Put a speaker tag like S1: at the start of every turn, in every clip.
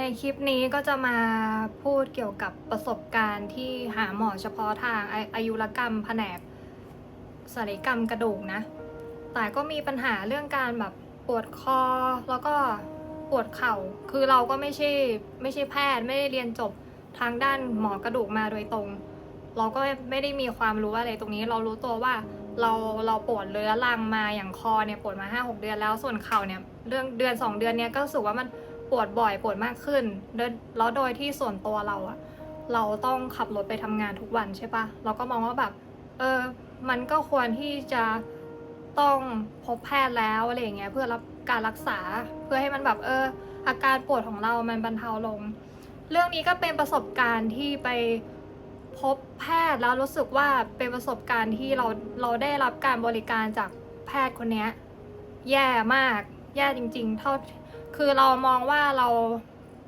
S1: ในคลิปนี้ก็จะมาพูดเกี่ยวกับประสบการณ์ที่หาหมอเฉพาะทางอาอายุรกรรมแผนกศัลยกรรมกระดูกนะ แต่ก็มีปัญหาเรื่องการแบบปวดคอแล้วก็ปวดเข่า คือเราก็ไม่ใช่ไม่ใช่แพทย์ไม่ได้เรียนจบทางด้านหมอกระดูกมาโดยตรง เราก็ไม่ได้มีความรู้อะไรตรงนี้ เรารู้ตัวว่าเราเราปวดเรื้อรังมาอย่างคอเนี่ยปวดมาห้าหกเดือนแล้วส่วนเข่าเนี่ยเรื่องเดือนสองเดือนเนี้ยก็รู้สึกว่ามัน ปวดบ่อยปวดมากขึ้น แล้วโดยที่ส่วนตัวเราอะเราต้องขับรถไปทำงานทุกวันใช่ปะเราก็มองว่าแบบ เออ มันก็ควรที่จะต้องพบแพทย์แล้วอะไรอย่างเงี้ยเพื่อรับการรักษาเพื่อให้มันแบบเออ อาการปวดของเรามันบรรเทาลง เรื่องนี้ก็เป็นประสบการณ์ที่ไปพบแพทย์แล้วรู้สึกว่าเป็นประสบการณ์ที่เราเราได้รับการบริการจากแพทย์คนนี้แย่มาก แย่จริง ๆ เท่า คือเรามองว่าเรา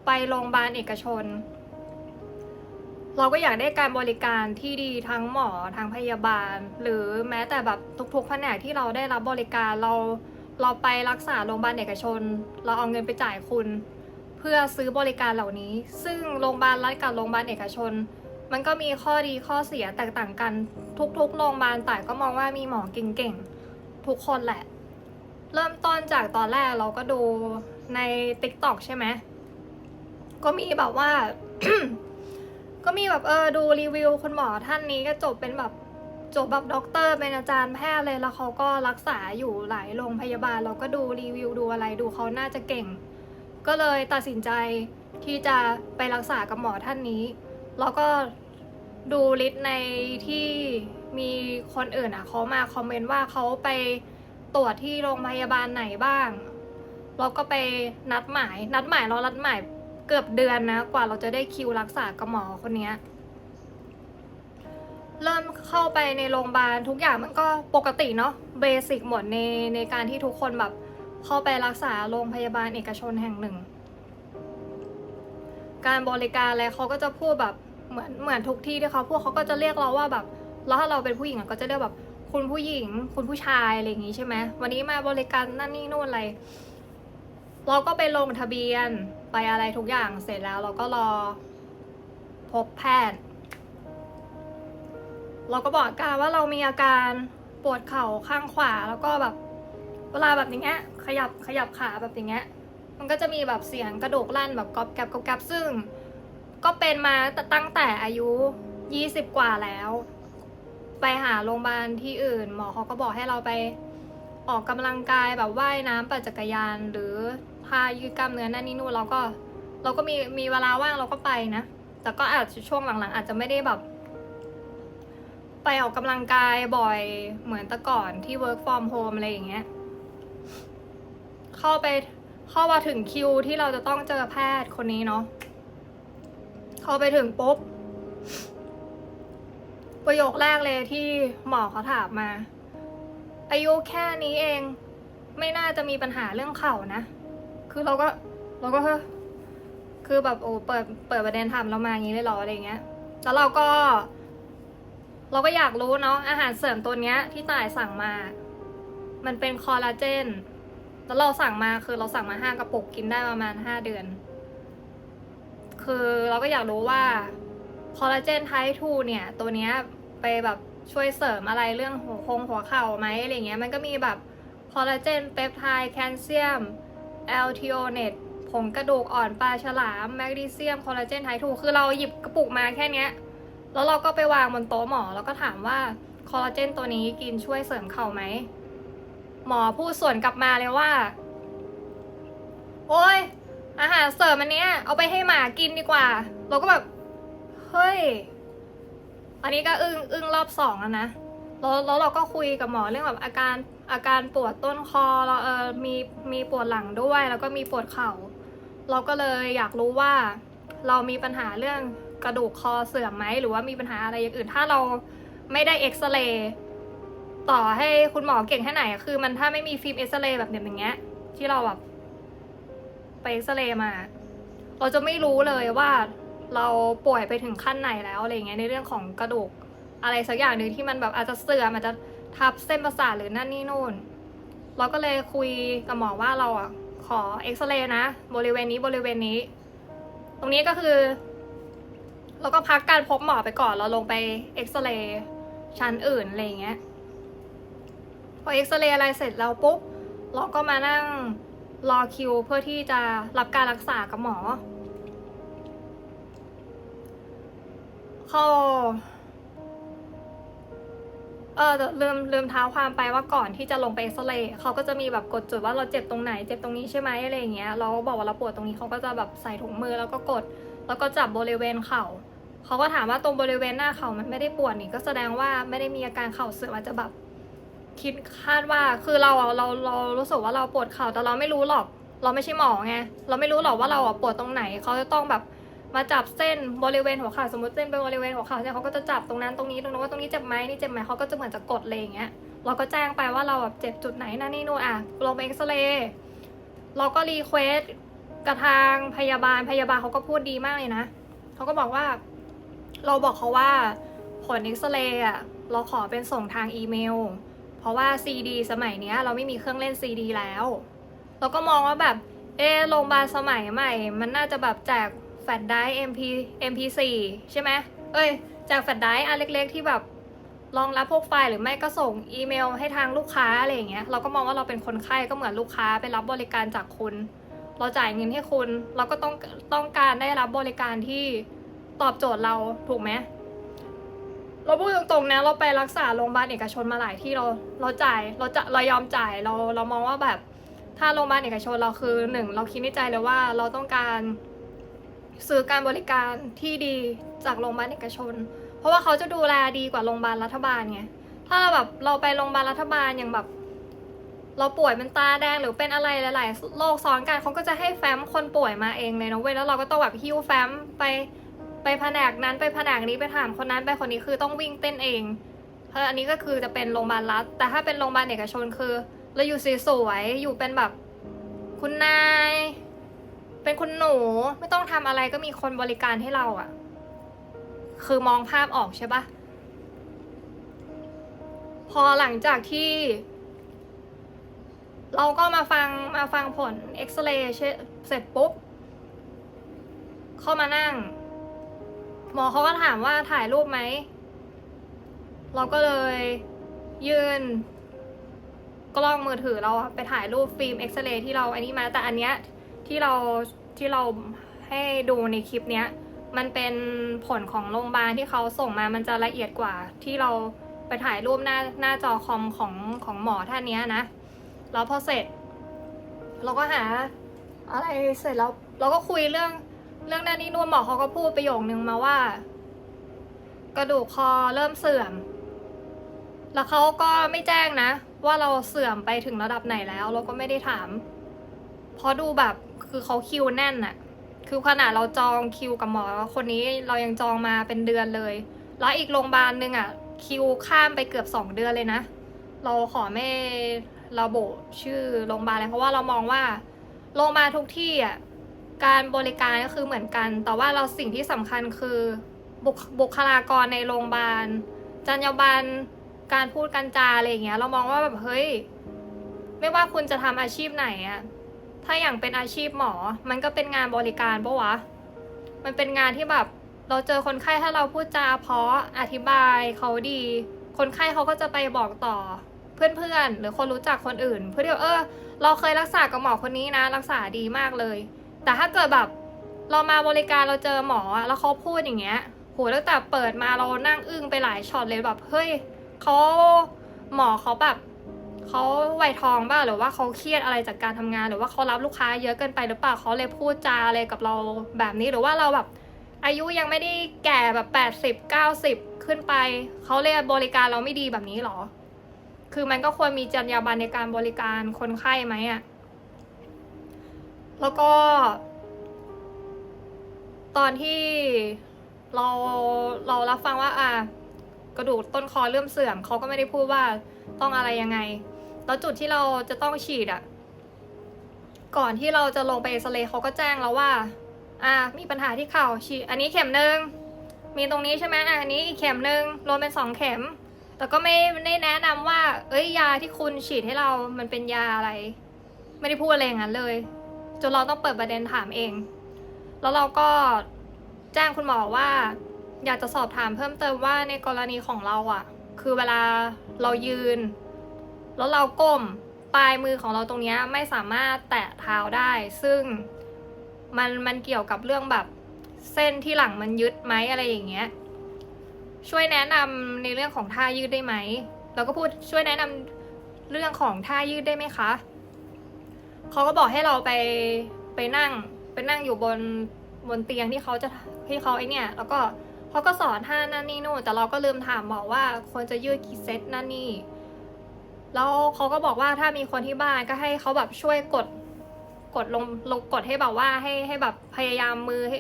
S1: ไปโรงพยาบาลเอกชน เราก็อยากได้การบริการที่ดีทั้งหมอทั้งพยาบาล หรือแม้แต่แบบทุกๆแผนกที่เราได้รับบริการเราเราไปรักษาโรงพยาบาลเอกชน เราเอาเงินไปจ่ายคุณ เพื่อซื้อบริการเหล่านี้ ซึ่งโรงพยาบาลรัฐกับโรงพยาบาลเอกชน มันก็มีข้อดีข้อเสียแตกต่างกัน ทุกๆโรงพยาบาลแต่ก็มองว่ามีหมอเก่งๆทุกคนแหละ เริ่มต้นจากตอนแรกเราก็ดู ใน t ิ k t o k ใช่ไหมก็มีแบบว่า ก็มีแบบเออดูรีวิวคุณหมอท่านนี้ก็จบเป็นแบบจบแบบด็อกเตอร์เป็นอาจารย์แพทย์เลยแล้วเขาก็รักษาอยู่หลายโรงพยาบาล เราก็ดูรีวิวดูอะไรดูเขาน่าจะเก่ง ก็เลยตัดสินใจที่จะไปรักษากับหมอท่านนี้ แล้วก็ดูลิสต์ในที่มีคนอื่นอะเขามาคอมเมนต์ว่าเขาไปตรวจที่โรงพยาบาลไหนบ้าง เราก็ไปนัดหมาย นัดหมายเรานัดหมายเกือบเดือนนะ กว่าเราจะได้คิวรักษากับหมอคนเนี้ยเริ่มเข้าไปในโรงพยาบาลทุกอย่างมันก็ปกติเนาะเบสิกหมดในในการที่ทุกคนแบบเข้าไปรักษาโรงพยาบาลเอกชนแห่งหนึ่ง การบริการอะไรเขาก็จะพูดแบบเหมือนเหมือนทุกที่ที่เขาพูดเขาก็จะเรียกเราว่าแบบ แล้วถ้าเราเป็นผู้หญิงก็จะเรียกแบบคุณผู้หญิง คุณผู้ชายอะไรอย่างงี้ใช่ไหมวันนี้มาบริการนั่นนี่นู่นอะไร เราก็ไปลงทะเบียนไปอะไรทุกอย่างเสร็จแล้วเราก็รอพบแพทย์ เราก็บอกอาการว่าเรามีอาการปวดเข่าข้างขวาแล้วก็แบบเวลาแบบอย่างเงี้ยขยับขยับขาแบบอย่างเงี้ยมันก็จะมีแบบเสียงกระดูกลั่นแบบกรอบแกรบกรอบแกรบซึ่ง ก็เป็นมาตั้งแต่อายุ 20 กว่าแล้ว ไปหาโรงพยาบาลที่อื่น หมอเขาก็บอกให้เราไปออกกำลังกายแบบว่ายน้ำปั่นจักรยานหรือ พายืดกล้ามเนื้อนั่นนี่นู่นเราก็ เราก็มีมีเวลาว่างเราก็ไปนะ แต่ก็อาจจะช่วงหลังๆ อาจจะไม่ได้แบบ ไปออกกำลังกายบ่อยเหมือนแต่ก่อนที่ work from home อะไรอย่างเงี้ย เข้าไปเข้ามาถึงคิวที่เราจะต้องเจอแพทย์คนนี้เนาะเข้าไปถึงปุ๊บประโยคแรกเลยที่หมอเขาถามมา อายุแค่นี้เอง ไม่น่าจะมีปัญหาเรื่องเข่านะ คือเราก็เราก็เฮ้คือแบบโอ้เปิดเปิดประเด็นถามเรามาอย่างนี้เลยหรออะไรเงี้ย แล้วเราก็ เราก็อยากรู้เนาะอาหารเสริมตัวเนี้ย ที่ต่ายสั่งมา มันเป็นคอลลาเจน แล้วเราสั่งมาคือเราสั่งมาห้ากระปุกกินได้ประมาณห้าเดือน คือเราก็อยากรู้ว่าคอลลาเจนไทป์2เนี่ย ตัวเนี้ยไปแบบช่วยเสริมอะไรเรื่องหัวคงหัวเข่าไหมอะไรเงี้ย มันก็มีแบบคอลลาเจนเปปไทด์แคลเซียม แอลทิโอเนตผงกระดูกอ่อนปลาฉลาม แมกนีเซียม คอลลาเจนไทป์2คือเราหยิบกระปุกมาแค่นี้แล้วเราก็ไปวางบนโต๊ะหมอ แล้วก็ถามว่าคอลลาเจนตัวนี้กินช่วยเสริมเข่าไหม หมอพูดส่วนกลับมาเลยว่า โอ้ยอาหารเสริมอันเนี้ย เอาไปให้หมากินดีกว่า เราก็แบบ เฮ้ย อันนี้ก็อึ้งอึ้งรอบสองแล้วนะแล้วแล้วเราก็คุยกับหมอเรื่องแบบอาการ อาการปวดต้นคอเราเออมีมีปวดหลังด้วย แล้วก็มีปวดเข่า เราก็เลยอยากรู้ว่าเรามีปัญหาเรื่องกระดูกคอเสื่อมไหมหรือว่ามีปัญหาอะไรอย่างอื่น ถ้าเราไม่ได้เอ็กซเรย์ต่อให้คุณหมอเก่งแค่ไหน คือมันถ้าไม่มีฟิล์มเอ็กซเรย์แบบอย่างเงี้ย ที่เราแบบไปเอ็กซเรย์มา เราจะไม่รู้เลยว่าเราป่วยไปถึงขั้นไหนแล้วอะไรเงี้ยในเรื่องของกระดูกอะไรสักอย่างหนึ่งที่มันแบบอาจจะเสื่อมอาจจะ ทับเส้นประสาทหรือนั่นนี่นู่น เราก็เลยคุยกับหมอว่าเราอะขอเอ็กซเรย์นะ บริเวณนี้บริเวณนี้ ตรงนี้ก็คือเราก็พักการพบหมอไปก่อนเราลงไปเอ็กซเรย์ชั้นอื่นอะไรเงี้ยพอเอ็กซเรย์อะไรเสร็จแล้วปุ๊บเราก็มานั่งรอคิวเพื่อที่จะรับการรักษากับหมอ เขา เออลืมลืมเท้าความไปว่าก่อนที่จะลงไปเอ็กซเรย์เขาก็จะมีแบบกดจุดว่าเราเจ็บตรงไหนเจ็บตรงนี้ใช่ไหมอะไรอย่างเงี้ยเราบอกว่าเราปวดตรงนี้เขาก็จะแบบใส่ถุงมือแล้วก็กด แล้วก็จับบริเวณเข่าเขาก็ถามว่าตรงบริเวณหน้าเข่ามันไม่ได้ปวดนี่ก็แสดงว่าไม่ได้มีอาการเข่าเสื่อมอาจจะแบบคิดคาดว่าคือเราเราเรารู้สึกว่าเราปวดเข่าแต่เราไม่รู้หรอก เราไม่ใช่หมอไงเราไม่รู้หรอกว่าเราปวดตรงไหนเขาจะต้องแบบ มาจับเส้นบริเวณหัวเข่าสมมติเส้นเป็นบริเวณหัวเข่าใช่เขาก็จะจับตรงนั้นตรงนี้ตรงนู้นว่าตรงนี้เจ็บไหมนี่เจ็บไหมเขาก็จะเหมือนจะกดเลยอย่างเงี้ยเราก็แจ้งไปว่าเราแบบเจ็บจุดไหนนั่นนี่นู่นอะลงไปเอ็กซเรย์เราก็รีเควสกับทางพยาบาลพยาบาลเขาก็พูดดีมากเลยนะเขาก็บอกว่า เราบอกเขาว่าผลเอ็กซเรย์อะเราขอเป็นส่งทางอีเมล เพราะว่า CD สมัยเนี้ย เราไม่มีเครื่องเล่น CD แล้ว เราก็มองว่าแบบเออโรงพยาบาลสมัยใหม่ มันน่าจะแบบแจก แฟลชไดรฟ์ MP MP4 ใช่ไหมเอ้ยแจกแฟลชไดรฟ์อันเล็ก ๆ ที่แบบรองรับพวกไฟล์หรือไม่ก็ส่งอีเมลให้ทางลูกค้าอะไรอย่างเงี้ยเราก็มองว่าเราเป็นคนไข้ก็เหมือนลูกค้าไปรับบริการจากคุณ เราจ่ายเงินให้คุณ เราก็ต้องต้องการได้รับบริการที่ตอบโจทย์เราถูกไหมเราพูดตรงๆนะเราไปรักษาโรงพยาบาลเอกชนมาหลายที่เราเราจ่ายเราจะเรายอมจ่ายเราเรามองว่าแบบ ถ้าโรงพยาบาลเอกชนเราคือหนึ่งเราคิดในใจเลยว่าเราต้องการ ซื้อการบริการที่ดีจากโรงพยาบาลเอกชน เพราะว่าเขาจะดูแลดีกว่าโรงพยาบาลรัฐบาลไง ถ้าเราแบบเราไปโรงพยาบาลรัฐบาลอย่างแบบ เราป่วยเป็นตาแดงหรือเป็นอะไรหลาย ๆ โรคซ้อนกันเขาก็จะให้แฟ้มคนป่วยมาเองเลยนะเว้ยแล้วเราก็ต้องแบบหิ้วแฟ้มไปไปแผนกนั้นไปแผนกนี้ไปถามคนนั้นไปคนนี้คือต้องวิ่งเต้นเองเพราะอันนี้ก็คือจะเป็นโรงพยาบาลรัฐ แต่ถ้าเป็นโรงพยาบาลเอกชนคือเราอยู่สวยๆอยู่เป็นแบบคุณนาย เป็นคุณหนูไม่ต้องทำอะไรก็มีคนบริการให้เราอะคือมองภาพออกใช่ปะพอหลังจากที่ เราก็มาฟังมาฟังผลเอ็กซเรย์เสร็จปุ๊บ เข้ามานั่ง หมอเขาก็ถามว่าถ่ายรูปไหม เราก็เลยยืนกล้องมือถือเราไปถ่ายรูปฟิล์มเอ็กซเรย์ที่เราอันนี้มาแต่อันเนี้ย ที่เราที่เราให้ดูในคลิปเนี้ยมันเป็นผลของโรงพยาบาลที่เขาส่งมามันจะละเอียดกว่าที่เราไปถ่ายรูปหน้าหน้าจอคอมของของหมอท่านนี้นะแล้วพอเสร็จ เราก็หาอะไรเสร็จแล้วเราก็คุยเรื่องเรื่องนั้นนี่นู่นหมอเขาก็พูดประโยคนึงมาว่า กระดูกคอเริ่มเสื่อม แล้วเขาก็ไม่แจ้งนะ ว่าเราเสื่อมไปถึงระดับไหนแล้ว เราก็ไม่ได้ถามเพราะดูแบบ คือเขาคิวแน่นอะคือขนาดเราจองคิวกับหมอคนนี้เรายังจองมาเป็นเดือนเลย แล้วอีกโรงพยาบาลหนึ่งอะคิวข้ามไปเกือบสองเดือนเลยนะ เราขอไม่ระบุชื่อโรงพยาบาลเลยเพราะว่าเรามองว่าโรงพยาบาลทุกที่อะการบริการก็คือเหมือนกัน แต่ว่าเราสิ่งที่สำคัญคือบุคบุคลากรในโรงพยาบาลจรรยาบรรณการพูดการจาอะไรอย่างเงี้ย เรามองว่าแบบเฮ้ย ไม่ว่าคุณจะทำอาชีพไหนอะ ถ้าอย่างเป็นอาชีพหมอ มันก็เป็นงานบริการปะวะ มันเป็นงานที่แบบเราเจอคนไข้ถ้าเราพูดจาเพราะอธิบายเขาดี คนไข้เขาก็จะไปบอกต่อ เพื่อนๆ หรือคนรู้จักคนอื่น เพื่อที่ว่าเออ เราเคยรักษากับหมอคนนี้นะ รักษาดีมากเลย แต่ถ้าเกิดแบบเรามาบริการเราเจอหมอแล้วเขาพูดอย่างเงี้ยโหตั้งแต่เปิดมาเรานั่งอึ้งไปหลายช็อตเลยแบบเฮ้ยเขาหมอเขาแบบ เขาไวทองบ้าหรือว่าเขาเครียดอะไรจากการทำงาน หรือว่าเขารับลูกค้าเยอะเกินไปหรือเปล่าเขาเลยพูดจาอะไรกับเราแบบนี้หรือว่าเราแบบอายุยังไม่ได้แก่แบบแปดสิบเก้าสิบขึ้นไปเขาเลยบริการเราไม่ดีแบบนี้หรอ คือมันก็ควรมีจรรยาบรรณในการบริการคนไข้ไหมอะแล้วก็ ตอนที่เราเรารับฟังว่า อะกระดูกต้นคอเริ่มเสื่อมเขาก็ไม่ได้พูดว่า ต้องอะไรยังไง แล้วจุดที่เราจะต้องฉีดอะ ก่อนที่เราจะลงไปเอ็กซเรย์เขาก็แจ้งแล้วว่า อะมีปัญหาที่เข่าฉีด อันนี้เข็มหนึ่ง มีตรงนี้ใช่ไหมอะอันนี้อีกเข็มหนึ่งรวมเป็นสองเข็ม แต่ก็ไม่ได้แนะนำว่า เอ้ยยาที่คุณฉีดให้เรา มันเป็นยาอะไร ไม่ได้พูดอะไรอย่างนั้นเลย จนเราต้องเปิดประเด็นถามเอง แล้วเราก็แจ้งคุณหมอว่า อยากจะสอบถามเพิ่มเติมว่าในกรณีของเราอะ่ะ คือเวลา เรายืน แล้วเราก้มปลายมือของเราตรงนี้ไม่สามารถแตะเท้าได้ ซึ่งมันมันเกี่ยวกับเรื่องแบบเส้นที่หลังมันยึดไหมอะไรอย่างเงี้ย ช่วยแนะนำในเรื่องของท่ายืดได้ไหมเราก็พูดช่วยแนะนำเรื่องของท่ายืดได้ไหมคะเขาก็บอกให้เราไปไปนั่งไปนั่งอยู่บนบนเตียงที่เขาจะที่เขาไอเนี่ยแล้วก็ เขาก็สอนท่านั่นนี่นู่นแต่เราก็ลืมถามบอกว่าควรจะยืดกี่เซตนั่นนี่แล้วเขาก็บอกว่าถ้ามีคนที่บ้านก็ให้เขาแบบช่วยกดกดลงลงกดให้แบบว่าให้ให้แบบพยายามมือให้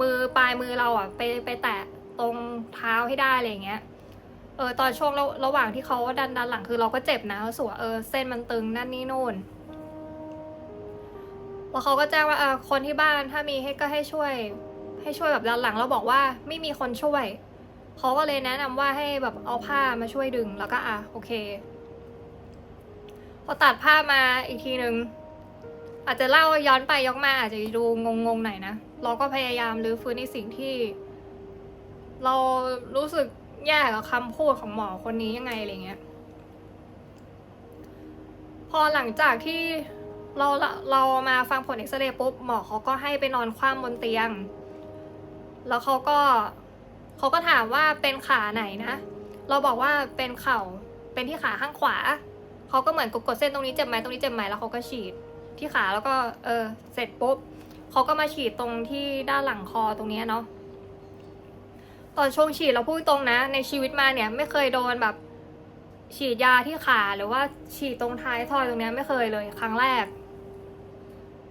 S1: มือปลายมือเราอะไปไปแตะตรงเท้าให้ได้อะไรเงี้ย เออตอนช่วงระระหว่างที่เขาดันดันหลังคือเราก็เจ็บนะรู้สึกว่าเออเส้นมันตึงนั่นนี่นู่นแล้วเขาก็แจ้งว่าเออคนที่บ้านถ้ามีให้ก็ให้ช่วย ให้ช่วยแบบด้านหลังแล้วบอกว่าไม่มีคนช่วยเขาก็เลยแนะนำว่าให้แบบเอาผ้ามาช่วยดึงแล้วก็อะโอเค พอตัดผ้ามาอีกทีหนึงอาจจะเล่าย้อนไปย้อนมาอาจจะดูงงๆหน่อยนะเราก็พยายามรื้อฟื้นในสิ่งที่ เรารู้สึกแย่กับคำพูดของหมอคนนี้ยังไงอะไรเงี้ย พอหลังจากที่เราเรามาฟังผลเอ็กซเรย์ปุ๊บหมอเขาก็ให้ไปนอนคว่ำบนเตียง แล้วเขาก็เขาก็ถามว่าเป็นขาไหนนะ เราบอกว่าเป็นเข่า เป็นที่ขาข้างขวา เขาก็เหมือนกดเส้นตรงนี้เจ็บไหมตรงนี้เจ็บไหมแล้วเขาก็ฉีดที่ขาแล้วก็เออเสร็จปุ๊บเขาก็มาฉีดตรงที่ด้านหลังคอตรงนี้เนาะตอนช่วงฉีดเราพูดตรงนะ ในชีวิตมาเนี่ยไม่เคยโดนแบบ ฉีดยาที่ขาหรือว่าฉีดตรงท้ายทอยตรงเนี้ยไม่เคยเลย ครั้งแรก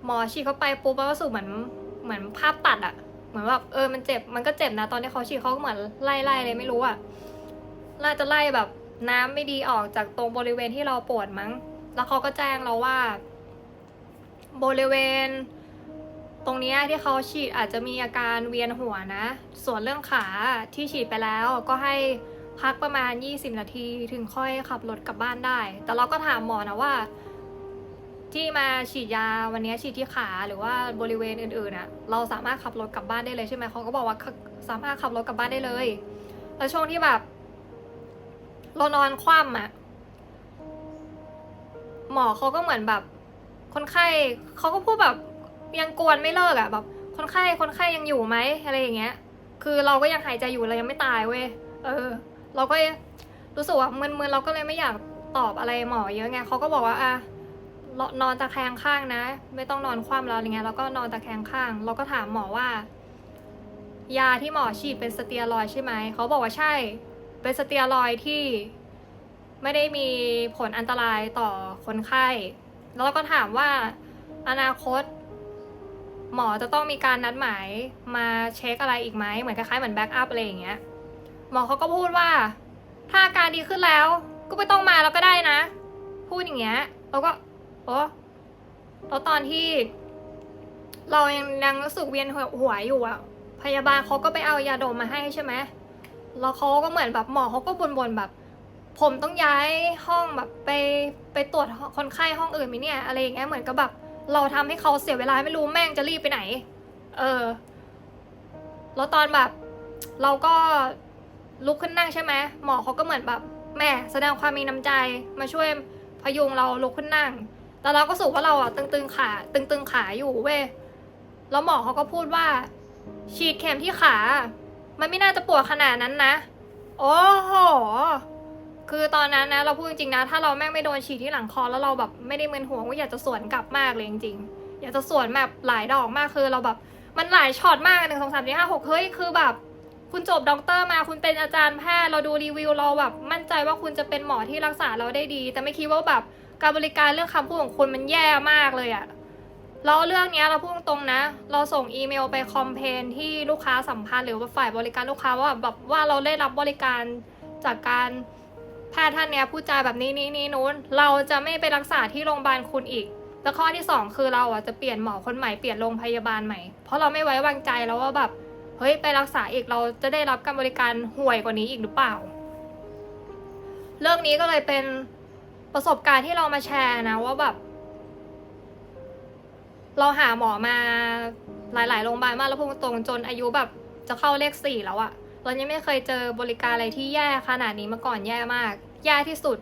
S1: หมอฉีดเข้าไปปุ๊บแล้วก็รู้สึกเหมือนเหมือนภาพตัดอะ เหมือนแบบเออมันเจ็บมันก็เจ็บนะ ตอนที่เขาฉีดเขาก็เหมือนไล่ไล่เลยไม่รู้อะน่จะไล่แบบน้ำไม่ดีออกจากตรงบริเวณที่เราปวดมั้ง แล้วเขาก็แจ้งเราว่า บริเวณ ตรงนี้ที่เขาฉีดอาจจะมีอาการเวียนหัวนะ ส่วนเรื่องขาที่ฉีดไปแล้วก็ให้พักประมาณ 20 นาทีถึงค่อยขับรถกลับบ้านได้ แต่เราก็ถามหมอนะว่า ที่มาฉีดยาวันนี้ฉีดที่ขาหรือว่าบริเวณอื่นๆน่ะเราสามารถขับรถกลับบ้านได้เลยใช่ไหมเขาก็บอกว่าสามารถขับรถกลับบ้านได้เลยแล้วช่วงที่แบบเรานอนคว่ำอะหมอเขาก็เหมือนแบบ คนไข้เขาก็พูดแบบยังกวนไม่เลิกอะ่ะแบบ คนไข้คนไข้ยังอยู่ไหมอะไรอย่างเงี้ย คือเราก็ยังหายใจอยู่เรายังไม่ตายเว้ยเออ เราก็รู้สึกว่ามึนๆเราก็เลยไม่อยากตอบอะไรหมอเยอะไงเขาก็บอกว่าอะ นอนตะแคงข้างนะ ไม่ต้องนอนคว่ำแล้วอะไรเงี้ยแล้วก็นอนตะแคงข้างเราก็ถามหมอว่า ยาที่หมอฉีดเป็นสเตียรอยใช่ไหมเขาบอกว่าใช่ เป็นสเตียรอยที่ไม่ได้มีผลอันตรายต่อคนไข้ แล้วเราก็ถามว่าอนาคต หมอจะต้องมีการนัดหมายมาเช็คอะไรอีกไหมเหมือนคล้ายๆเหมือนแบ็กอัพอะไรอย่างเงี้ยหมอเขาก็พูดว่า ถ้าอาการดีขึ้นแล้ว ก็ไม่ต้องมาแล้วก็ได้นะ พูดอย่างเงี้ยเราก็ โอ้แล้วตอนที่ เรายังยังรู้สึกเวียนหัวอยู่อะพยาบาลเขาก็ไปเอายาดมมาให้ใช่ไหมแล้วเขาก็เหมือนแบบหมอเขาก็บ่นๆแบบ ผมต้องย้ายห้องแบบไปไปตรวจคนไข้ห้องอื่นไหมเนี่ยอะไรอย่างเงี้ยเหมือนกับแบบเราทำให้เขาเสียเวลาไม่รู้แม่งจะรีบไปไหน เออ แล้วตอนแบบ เราก็ลุกขึ้นนั่งใช่ไหมหมอเขาก็เหมือนแบบ แม่แสดงความมีน้ำใจมาช่วยพยุงเราลุกขึ้นนั่ง แต่เราก็สูว่าเราอะตึงๆขาตึงๆขาอยู่เว้ยแล้วหมอเขาก็พูดว่า ฉีดเข็มที่ขา มันไม่น่าจะปวดขนาดนั้นนะ โอ้โห คือตอนนั้นนะ เราพูดจริงๆนะ ถ้าเราแม่งไม่โดนฉีดที่หลังคอแล้วเราแบบไม่ได้มึนหัวก็อยากจะสวนกลับมากเลยจริงๆ อยากจะสวนแบบหลายดอกมากคือเราแบบ มันหลายช็อตมากหนึ่งสองสามสี่ห้าหกเฮ้ยคือแบบ คุณจบด็อกเตอร์มาคุณเป็นอาจารย์แพทย์เราดูรีวิวเราแบบ มั่นใจว่าคุณจะเป็นหมอที่รักษาเราได้ดี แต่ไม่คิดว่าแบบ การบริการเรื่องคำพูดของคุณมันแย่มากเลยอะแล้วเรื่องนี้เราพูดตรงๆนะ เราส่งอีเมลไปคอมเพนที่ลูกค้าสัมพันธ์หรือว่าฝ่ายบริการลูกค้าว่าแบบว่าเราได้รับบริการจากการแพทย์ท่านเนี้ยพูดจาแบบนี้นี้นี้นู้น เราจะไม่ไปรักษาที่โรงพยาบาลคุณอีก แล้วข้อที่สองคือเราอะจะเปลี่ยนหมอคนใหม่เปลี่ยนโรงพยาบาลใหม่ เพราะเราไม่ไว้วางใจแล้วว่าแบบเฮ้ยไปรักษาอีกเราจะได้รับการบริการห่วยกว่านี้อีกหรือเปล่า เรื่องนี้ก็เลยเป็น ประสบการณ์ที่เรามาแชร์นะว่าแบบ เราหาหมอมาหลาย ๆ โรงพยาบาลมากแล้วพูดตรงจนอายุแบบจะเข้าเลขสี่แล้วอะเรายังไม่เคยเจอบริการอะไรที่แย่ขนาดนี้มาก่อนแย่มาก แย่ที่สุด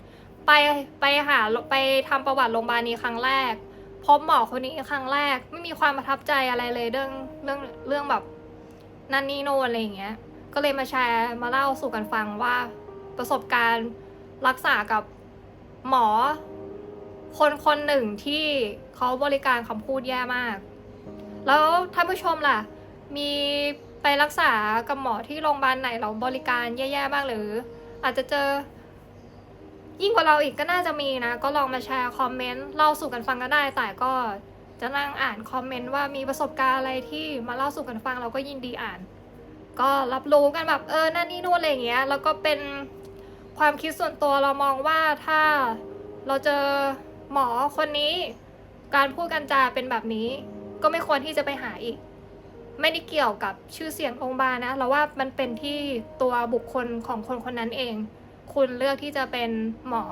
S1: ไปไปหาไปทำประวัติโรงพยาบาลนี้ครั้งแรกพบหมอคนนี้ครั้งแรก ไม่มีความประทับใจอะไรเลยเรื่องเรื่องเรื่องแบบนั่นนี่โน่นอะไรอย่างเงี้ย ก็เลยมาแชร์มาเล่าสู่กันฟังว่าประสบการณ์รักษากับ หมอ คนคนหนึ่งที่เขาบริการคำพูดแย่มาก แล้วท่านผู้ชมล่ะ มีไปรักษากับหมอที่โรงพยาบาลไหนเราบริการแย่ๆบ้างหรือ อาจจะเจอ ยิ่งกว่าเราอีกก็น่าจะมีนะ ก็ลองมาแชร์คอมเมนต์เล่าสู่กันฟังก็ได้ แต่ก็จะนั่งอ่านคอมเมนต์ว่ามีประสบการณ์อะไรที่มาเล่าสู่กันฟังเราก็ยินดีอ่าน ก็รับรู้กันแบบเออนั่นนี่นู่นอะไรอย่างเงี้ย แล้วก็เป็น ความคิดส่วนตัวเรามองว่าถ้าเราเจอหมอคนนี้ การพูดกันจาเป็นแบบนี้ ก็ไม่ควรที่จะไปหาอีก ไม่ได้เกี่ยวกับชื่อเสียงโรงพยาบาลนะ เราว่ามันเป็นที่ตัวบุคคลของคนคนนั้นเอง คุณเลือกที่จะเป็นหมอ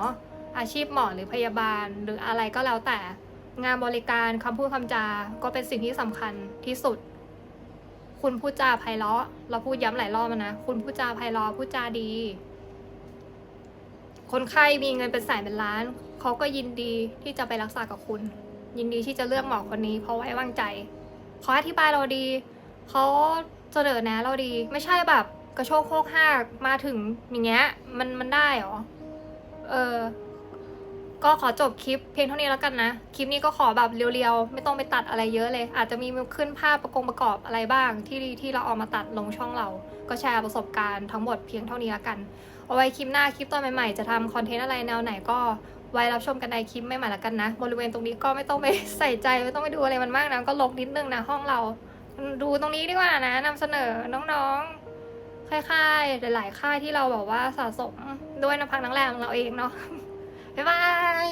S1: อาชีพหมอหรือพยาบาล หรืออะไรก็แล้วแต่งานบริการคำพูดคำจา ก็เป็นสิ่งที่สำคัญที่สุด คุณพูดจาไพเราะ เราพูดย้ำหลายรอบแล้วนะ คุณพูดจาไพเราะพูดจาดี คนไข้มีเงินเป็นแสนเป็นล้าน เขาก็ยินดีที่จะไปรักษากับคุณ ยินดีที่จะเลือกหมอคนนี้ เพราะไว้วางใจเขาอธิบายเราดีเขาเสนอแนะเราดี ไม่ใช่แบบกระโชกโคกหักมาถึงอย่างเงี้ย มันมันได้เหรอ เออ ก็ขอจบคลิปเพียงเท่านี้แล้วกันนะ คลิปนี้ก็ขอแบบเรียวๆ ไม่ต้องไปตัดอะไรเยอะเลย อาจจะมีขึ้นภาพประกงประกอบอะไรบ้าง ที่ที่เราเอามาตัดลงช่องเรา ก็แชร์ประสบการณ์ทั้งหมดเพียงเท่านี้แล้วกัน เอาไว้คลิปหน้าคลิปตอนใหม่ๆ จะทำคอนเทนต์อะไรแนวไหนก็ไว้รับชมกันในคลิปใหม่ๆแล้วกันนะ บริเวณตรงนี้ก็ไม่ต้องไปใส่ใจไม่ต้องไปดูอะไรมันมากนะ ก็ลงนิดนึงนะห้องเรา ดูตรงนี้ดีกว่านะนำเสนอน้องๆ ค่ายๆ หลายๆ ค่ายที่เราแบบว่าสะสมด้วยน้ำพักน้ำแรงเราเองเนาะบ๊ายบาย